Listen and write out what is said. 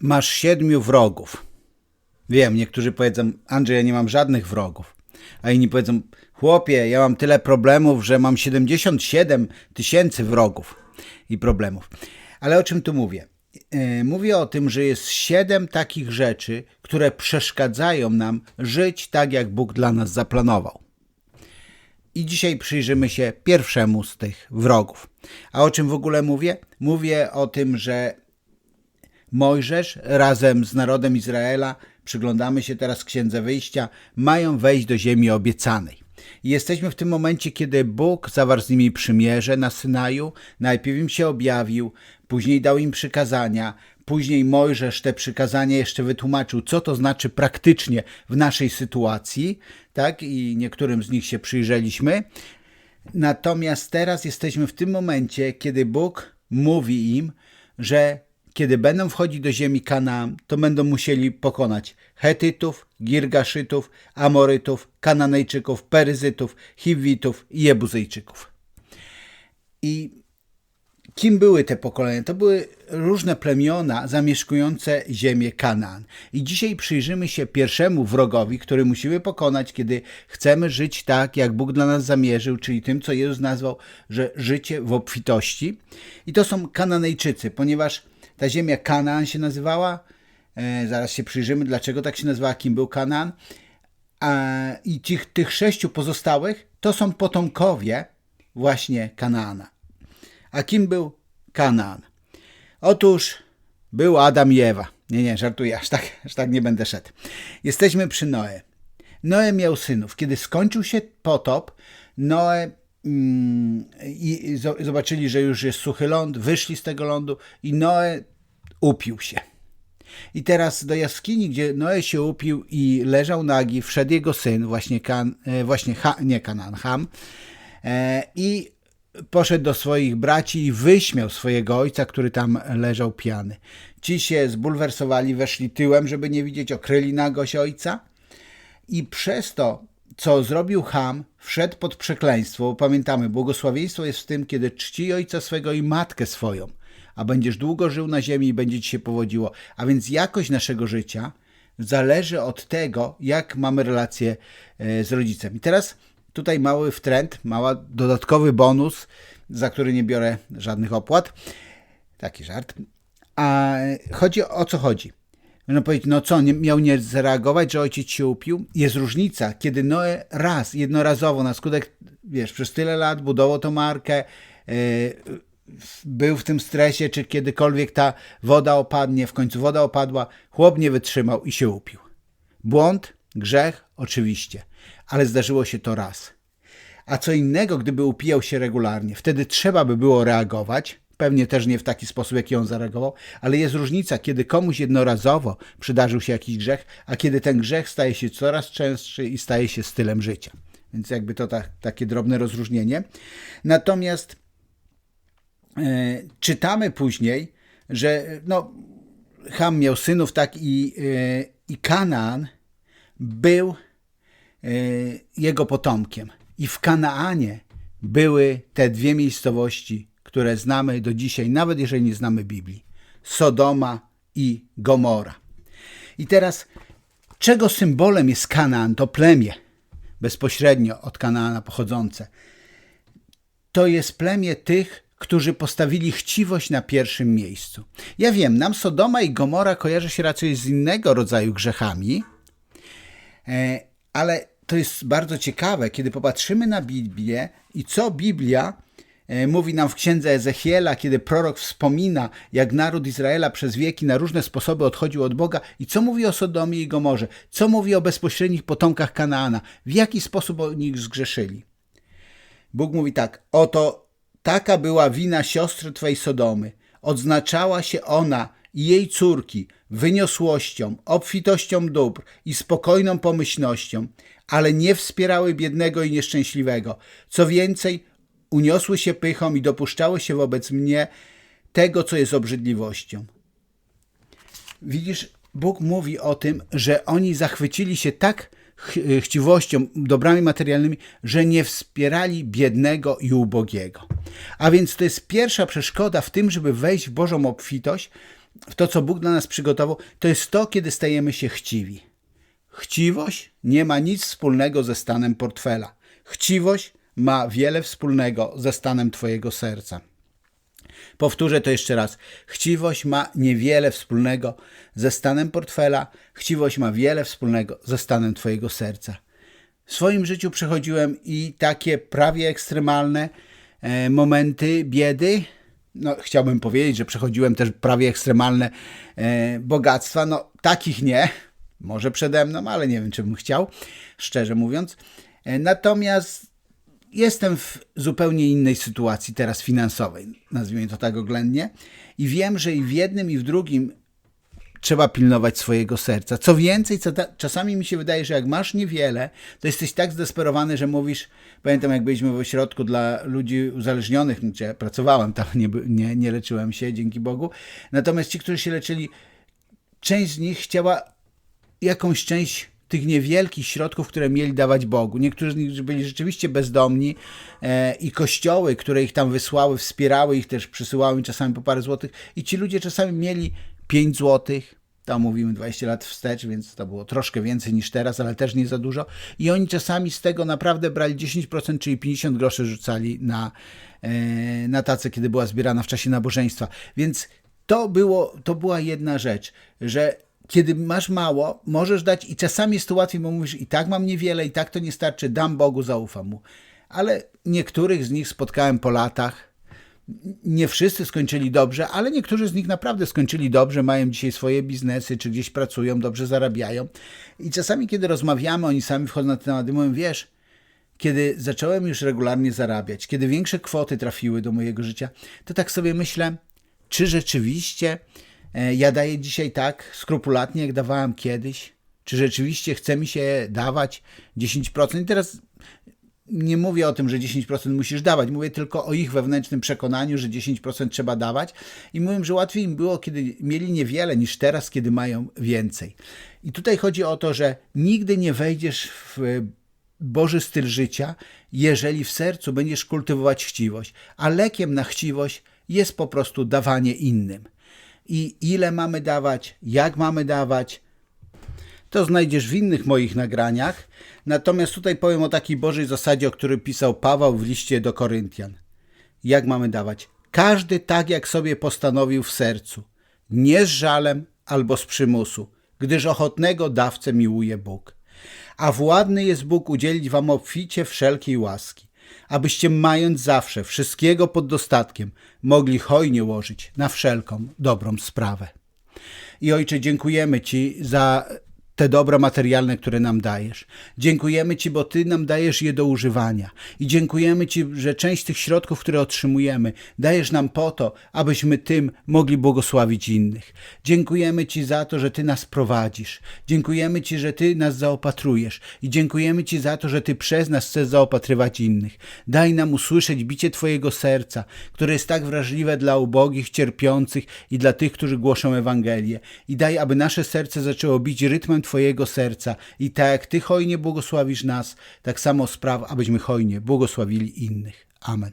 Masz siedmiu wrogów. Wiem, niektórzy powiedzą, Andrzej, ja nie mam żadnych wrogów. A inni powiedzą, chłopie, ja mam tyle problemów, że mam 77 tysięcy wrogów i problemów. Ale o czym tu mówię? E, Mówię o tym, że jest siedem takich rzeczy, które przeszkadzają nam żyć tak, jak Bóg dla nas zaplanował. I dzisiaj przyjrzymy się pierwszemu z tych wrogów. A o czym w ogóle mówię? Mówię o tym, że Mojżesz razem z narodem Izraela, przyglądamy się teraz Księdze Wyjścia, mają wejść do ziemi obiecanej. Jesteśmy w tym momencie, kiedy Bóg zawarł z nimi przymierze na Synaju, najpierw im się objawił, później dał im przykazania, później Mojżesz te przykazania jeszcze wytłumaczył, co to znaczy praktycznie w naszej sytuacji, tak? I niektórym z nich się przyjrzeliśmy. Natomiast teraz jesteśmy w tym momencie, kiedy Bóg mówi im, że kiedy będą wchodzić do ziemi Kanaan, to będą musieli pokonać Hetytów, Girgaszytów, Amorytów, Kananejczyków, Peryzytów, Hiwitów i Jebuzyjczyków. I kim były te pokolenia? To były różne plemiona zamieszkujące ziemię Kanaan. I dzisiaj przyjrzymy się pierwszemu wrogowi, który musimy pokonać, kiedy chcemy żyć tak, jak Bóg dla nas zamierzył, czyli tym, co Jezus nazwał, że życie w obfitości. I to są Kananejczycy, ponieważ ta ziemia Kanaan się nazywała. E, zaraz się przyjrzymy, dlaczego tak się nazywała, kim był Kanaan. I tych, tych sześciu pozostałych to są potomkowie właśnie Kanaana. A kim był Kanaan? Otóż był Adam i Ewa. Nie, nie, żartuję, aż tak, aż tak nie będę szedł. Jesteśmy przy Noe. Noe miał synów. Kiedy skończył się potop, Noe i zo- zobaczyli, że już jest suchy ląd, wyszli z tego lądu i Noe upił się. I teraz do jaskini, gdzie Noe się upił i leżał nagi, wszedł jego syn, właśnie, kan, e, właśnie ha, nie Kanan, Ham, e, i poszedł do swoich braci i wyśmiał swojego ojca, który tam leżał pijany. Ci się zbulwersowali, weszli tyłem, żeby nie widzieć, okryli nagość ojca i przez to, co zrobił Ham, wszedł pod przekleństwo. Pamiętamy, błogosławieństwo jest w tym, kiedy czci ojca swego i matkę swoją, a będziesz długo żył na ziemi i będzie ci się powodziło. A więc jakość naszego życia zależy od tego, jak mamy relacje e, z rodzicem. I teraz tutaj mały wtręt, mały dodatkowy bonus, za który nie biorę żadnych opłat. Taki żart. A chodzi o co chodzi? Można powiedzieć, no co, nie, miał nie zareagować, że ojciec się upił? Jest różnica, kiedy Noe raz, jednorazowo, na skutek, wiesz, przez tyle lat budował tą markę, yy, był w tym stresie, czy kiedykolwiek ta woda opadnie, w końcu woda opadła, chłop nie wytrzymał i się upił. Błąd, grzech, oczywiście, ale zdarzyło się to raz. A co innego, gdyby upijał się regularnie, wtedy trzeba by było reagować, pewnie też nie w taki sposób, jaki on zareagował, ale jest różnica, kiedy komuś jednorazowo przydarzył się jakiś grzech, a kiedy ten grzech staje się coraz częstszy i staje się stylem życia. Więc jakby to ta, takie drobne rozróżnienie. Natomiast e, czytamy później, że no, Ham miał synów, tak i, e, i Kanaan był e, jego potomkiem. I w Kanaanie były te dwie miejscowości, które znamy do dzisiaj, nawet jeżeli nie znamy Biblii: Sodoma i Gomora. I teraz, czego symbolem jest Kanaan? To plemię bezpośrednio od Kanaana pochodzące. To jest plemię tych, którzy postawili chciwość na pierwszym miejscu. Ja wiem, nam Sodoma i Gomora kojarzy się raczej z innego rodzaju grzechami, e, ale to jest bardzo ciekawe, kiedy popatrzymy na Biblię i co Biblia mówi nam w księdze Ezechiela, kiedy prorok wspomina, jak naród Izraela przez wieki na różne sposoby odchodził od Boga i co mówi o Sodomie i Gomorze, co mówi o bezpośrednich potomkach Kanaana, w jaki sposób oni zgrzeszyli. Bóg mówi tak: Oto taka była wina siostry Twej Sodomy. Odznaczała się ona i jej córki wyniosłością, obfitością dóbr i spokojną pomyślnością, ale nie wspierały biednego i nieszczęśliwego. Co więcej, uniosły się pychą i dopuszczały się wobec mnie tego, co jest obrzydliwością. Widzisz, Bóg mówi o tym, że oni zachwycili się tak ch chciwością, dobrami materialnymi, że nie wspierali biednego i ubogiego. A więc to jest pierwsza przeszkoda w tym, żeby wejść w Bożą obfitość, w to, co Bóg dla nas przygotował, to jest to, kiedy stajemy się chciwi. Chciwość nie ma nic wspólnego ze stanem portfela. Chciwość ma wiele wspólnego ze stanem Twojego serca. Powtórzę to jeszcze raz. Chciwość ma niewiele wspólnego ze stanem portfela, chciwość ma wiele wspólnego ze stanem Twojego serca. W swoim życiu przechodziłem i takie prawie ekstremalne e, momenty biedy. No, chciałbym powiedzieć, że przechodziłem też prawie ekstremalne e, bogactwa. No, takich nie. Może przede mną, ale nie wiem, czy bym chciał, szczerze mówiąc. E, natomiast jestem w zupełnie innej sytuacji teraz finansowej, nazwijmy to tak oględnie, i wiem, że i w jednym, i w drugim trzeba pilnować swojego serca. Co więcej, co ta, czasami mi się wydaje, że jak masz niewiele, to jesteś tak zdesperowany, że mówisz, pamiętam jak byliśmy w ośrodku dla ludzi uzależnionych, gdzie pracowałem tam, nie, nie, nie leczyłem się, dzięki Bogu, natomiast ci, którzy się leczyli, część z nich chciała jakąś część tych niewielkich środków, które mieli dawać Bogu. Niektórzy z nich byli rzeczywiście bezdomni e, i kościoły, które ich tam wysłały, wspierały ich też, przysyłały im czasami po parę złotych i ci ludzie czasami mieli 5 złotych, tam mówimy 20 lat wstecz, więc to było troszkę więcej niż teraz, ale też nie za dużo. I oni czasami z tego naprawdę brali 10%, czyli 50 groszy rzucali na, e, na tacę, kiedy była zbierana w czasie nabożeństwa. Więc to, było, to była jedna rzecz, że kiedy masz mało, możesz dać i czasami jest to łatwiej, bo mówisz i tak mam niewiele, i tak to nie starczy, dam Bogu, zaufam Mu. Ale niektórych z nich spotkałem po latach. Nie wszyscy skończyli dobrze, ale niektórzy z nich naprawdę skończyli dobrze, mają dzisiaj swoje biznesy, czy gdzieś pracują, dobrze zarabiają. I czasami, kiedy rozmawiamy, oni sami wchodzą na ten temat i mówią, wiesz, kiedy zacząłem już regularnie zarabiać, kiedy większe kwoty trafiły do mojego życia, to tak sobie myślę, czy rzeczywiście ja daję dzisiaj tak skrupulatnie, jak dawałem kiedyś? Czy rzeczywiście chce mi się dawać 10%? I teraz nie mówię o tym, że 10% musisz dawać, mówię tylko o ich wewnętrznym przekonaniu, że 10% trzeba dawać i mówię, że łatwiej im było, kiedy mieli niewiele, niż teraz, kiedy mają więcej. I tutaj chodzi o to, że nigdy nie wejdziesz w Boży styl życia, jeżeli w sercu będziesz kultywować chciwość, a lekiem na chciwość jest po prostu dawanie innym i ile mamy dawać, jak mamy dawać. To znajdziesz w innych moich nagraniach. Natomiast tutaj powiem o takiej Bożej zasadzie, o której pisał Paweł w liście do Koryntian. Jak mamy dawać? Każdy tak, jak sobie postanowił w sercu, nie z żalem albo z przymusu, gdyż ochotnego dawcę miłuje Bóg. A władny jest Bóg udzielić wam obficie wszelkiej łaski abyście mając zawsze wszystkiego pod dostatkiem, mogli hojnie łożyć na wszelką dobrą sprawę. I Ojcze, dziękujemy Ci za te dobra materialne, które nam dajesz. Dziękujemy Ci, bo Ty nam dajesz je do używania. I dziękujemy Ci, że część tych środków, które otrzymujemy, dajesz nam po to, abyśmy tym mogli błogosławić innych. Dziękujemy Ci za to, że Ty nas prowadzisz. Dziękujemy Ci, że Ty nas zaopatrujesz. I dziękujemy Ci za to, że Ty przez nas chcesz zaopatrywać innych. Daj nam usłyszeć bicie Twojego serca, które jest tak wrażliwe dla ubogich, cierpiących i dla tych, którzy głoszą Ewangelię. I daj, aby nasze serce zaczęło bić rytmem Twojego serca i tak jak Ty hojnie błogosławisz nas, tak samo spraw, abyśmy hojnie błogosławili innych. Amen.